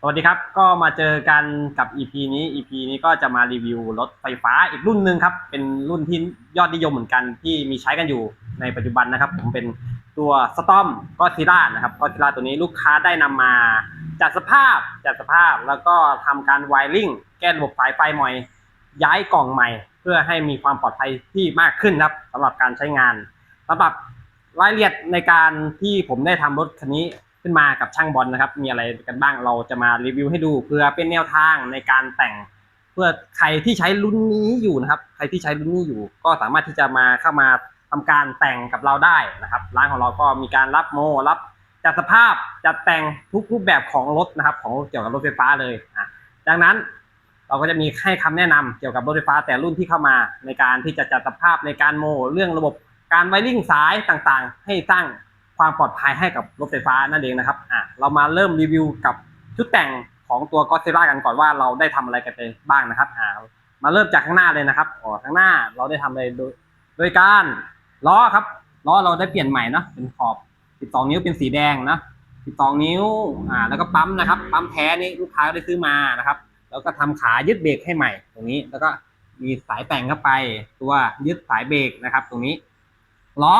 สวัสดีครับ ก็มาเจอกันกับ EP นี้ EP นี้ก็จะมารีวิวรถไฟฟ้าอีกรุ่นหนึ่งครับ เป็นรุ่นที่ยอดนิยมเหมือนกันที่มีใช้กันอยู่ในปัจจุบันนะครับ ผมเป็นตัวสตอมก็ซิล่านะครับก็ซิล่าตัวนี้ลูกค้าได้นำมาจัดสภาพจัดสภาพแล้วก็ทำการไวริงแก้ระบบสายไฟใหม่ย้ายกล่องใหม่ เพื่อให้มีความปลอดภัยที่มากขึ้นครับสำหรับการใช้งานสำหรับรายละเอียดในการที่ผมได้ทำรถคันนี้ ขึ้นมากับช่างบอลนะครับ มีอะไรกันบ้างเราจะมารีวิวให้ดูเพื่อเป็นแนวทางในการแต่ง เพื่อใครที่ใช้รุ่นนี้อยู่นะครับ ใครที่ใช้รุ่นนี้อยู่ ก็สามารถที่จะมาเข้ามาทำการแต่งกับเราได้นะครับ ร้านของเราก็มีการรับโมรับจัดสภาพจัดแต่งทุกรูปแบบของรถนะครับ ของเกี่ยวกับรถไฟฟ้าเลยอะดังนั้นเราก็จะมีให้คำแนะนำเกี่ยวกับรถไฟฟ้าแต่รุ่นที่เข้ามาในการที่จะจัดสภาพในการโมเรื่องระบบการไวริ่งสายต่างๆ ให้สร้าง ความปลอดภัยให้กับรถไฟฟ้านั่นเองนะครับอะเรามาเริ่มรีวิวกับชุดแต่งของตัวก็ d ซิล่ากันก่อนว่าเราได้ทำอะไรกันไปบ้างนะครับอ่ามาเริ่มจากข้างหน้าเลยนะครับอ๋อข้างหน้าเราได้ทำอะไรโดยโดยการล้อครับล้อเราได้เปลี่ยนใหม่นะเป็นขอบ 12 นิ้วเป็นสีแดงนะ12 นิ้วอ่าแล้วก็ปั๊มนะครับ ปั๊มแท้นี่ลูกค้าได้ซื้อมานะครับ แล้วก็ทำขายึดเบรกให้ใหม่ตรงนี้ แล้วก็มีสายแต่งเข้าไปตัวยึดสายเบรกนะครับ ตรงนี้ล้อ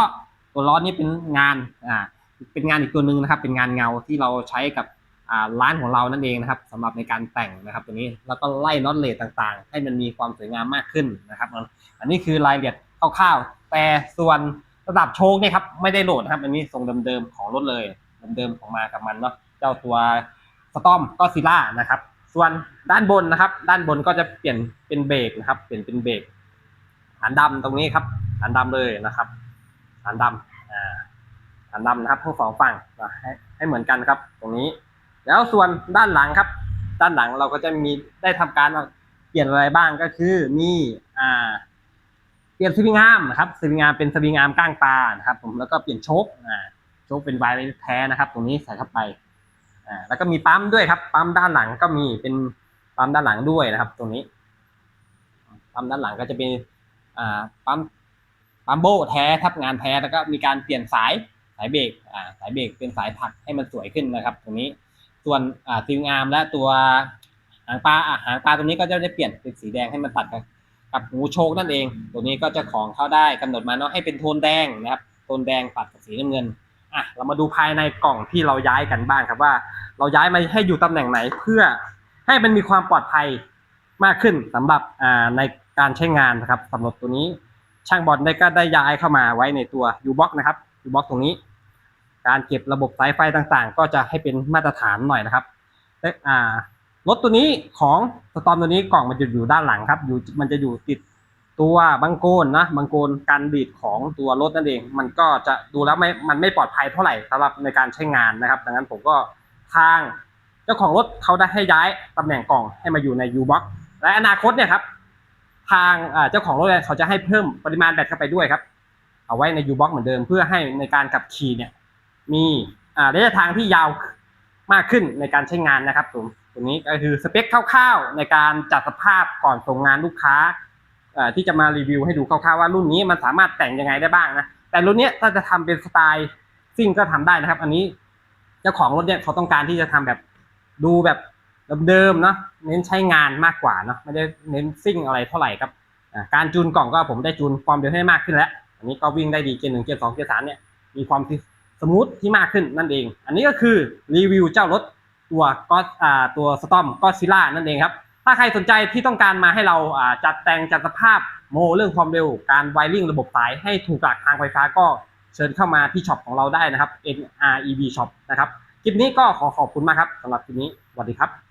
ตัวล้อนี้เป็นงานอ่าเป็นงานอีกตัวหนึ่งนะครับ เป็นงานเงาที่เราใช้กับอ่าร้านของเรานั่นเองนะครับสำหรับในการแต่งนะครับ ตัวนี้แล้วก็ไล่น็อตเลทต่างๆ ให้มันมีความสวยงามมากขึ้นนะครับ อันนี้คือรายละเอียดคร่าวๆแต่ส่วนระดับโชคเนี่ยครับไม่ได้โหลดนะครับ อันนี้ทรงเดิมๆของรถเลยเดิมๆของมากับมันเนาะเจ้าตัวสตอมก็ซิล่านะครับ ส่วนด้านบนนะครับ ด้านบนก็จะเปลี่ยนเป็นเบรกนะครับ เปลี่ยนเป็นเบรกฐานดำตรงนี้ครับฐานดำเลยนะครับ ฐานดำอ่าฐานดำนะครับทั้งสองฝั่งให้ให้เหมือนกันครับ ตรงนี้ แล้วส่วนด้านหลังครับ ด้านหลังเราก็จะมีได้ทำการเปลี่ยนอะไรบ้างก็คือมีอ่าเปลี่ยนสวิงอาร์มนะครับสวิงอาร์มเป็นสวิงอาร์มก้างปลานะครับผมแล้วก็เปลี่ยนโชคอ่าโชคเป็นไวร์แท้นะครับ ตรงนี้ใส่เข้าไปอ่าแล้วก็มีปั๊มด้วยครับ ปั๊มด้านหลังก็มีเป็นปั๊มด้านหลังด้วยนะครับ ตรงนี้ ปั๊มด้านหลังก็จะเป็นอ่าปั๊ม ปั๊มโบแท้ทับงานแท้แล้วก็มีการเปลี่ยนสายสายเบรกอ่าสายเบรกเป็นสายถักให้มันสวยขึ้นนะครับ ตรงนี้ส่วนอ่าสวิงอาร์มและตัวหางปลาอ่าหางปลาตรงนี้ก็จะได้เปลี่ยนเป็นสีแดงให้มันตัดกับกับหูโชคนั่นเอง ตัวนี้ก็จะของเข้าได้กำหนดมาเนาะให้เป็นโทนแดงนะครับโทนแดงตัดกับสีน้ำเงินอะเรามาดูภายในกล่องที่เราย้ายกันบ้างครับว่า เราย้ายมาให้อยู่ตำแหน่งไหนเพื่อให้มันมีความปลอดภัยมากขึ้นสำหรับอ่าในการใช้งานนะครับสำหรับตัวนี้ ช่างบอลได้ก็ได้ย้ายเข้ามาไว้ในตัว U box นะครับ U box ตรงนี้ การเก็บระบบสายไฟต่างๆ ก็จะให้เป็นมาตรฐานหน่อยนะครับและอ่ารถตัวนี้ของสตอมตัวนี้กล่องมันจะอยู่ด้านหลังครับ อยู่มันจะอยู่ติดตัวบังโกนนะบังโกนการดีดของตัวรถนั่นเอง มันก็จะดูแล้วไม่มันไม่ปลอดภัยเท่าไหร่สำหรับในการใช้งานนะครับ ดังนั้นผมก็ทาง เจ้าของรถเขาได้ให้ย้ายตำแหน่งกล่องให้มาอยู่ใน U box และอนาคตเนี่ยครับ ทางเจ้าของรถเขาจะให้เพิ่มปริมาณแบตเข้าไปด้วยครับ เอาไว้ใน U box เหมือนเดิมเพื่อให้ในการขับขี่เนี่ย มีระยะทางที่ยาวมากขึ้นในการใช้งานนะครับผมตัวนี้ก็คือสเปคคร่าวๆในการจัดสภาพก่อนส่งงานลูกค้าที่จะมารีวิวให้ดูคร่าวๆว่ารุ่นนี้มันสามารถแต่งยังไงได้บ้างนะแต่รุ่นเนี้ยถ้าจะทำเป็นสไตล์ซิ่งก็ทำได้นะครับ อันนี้เจ้าของรถเนี่ยเขาต้องการที่จะทำแบบดูแบบ เดิมๆเนาะเน้นใช้งานมากกว่าเนาะไม่ได้เน้นซิ่งอะไรเท่าไหร่ครับการจูนกล่องก็ผมได้จูนความเร็วให้มากขึ้นแล้ว อันนี้ก็วิ่งได้ดีเกียร์หนึ่งเกียร์สองเกียร์สามเนี่ยมีความที่สมูทที่มากขึ้นนั่นเอง อันนี้ก็คือรีวิวเจ้ารถตัวก็อ่าตัวสตอมก็ซิล่านั่นเองครับ ถ้าใครสนใจที่ต้องการมาให้เราอ่าจัดแต่งจัดสภาพโมเรื่องความเร็วการไวริ่งระบบสายให้ถูกหลักทางไฟฟ้าก็เชิญเข้ามาที่ช็อปของเราได้นะครับ NREV Shop นะครับ คลิปนี้ก็ขอขอบคุณมากครับสำหรับคลิปนี้สวัสดีครับ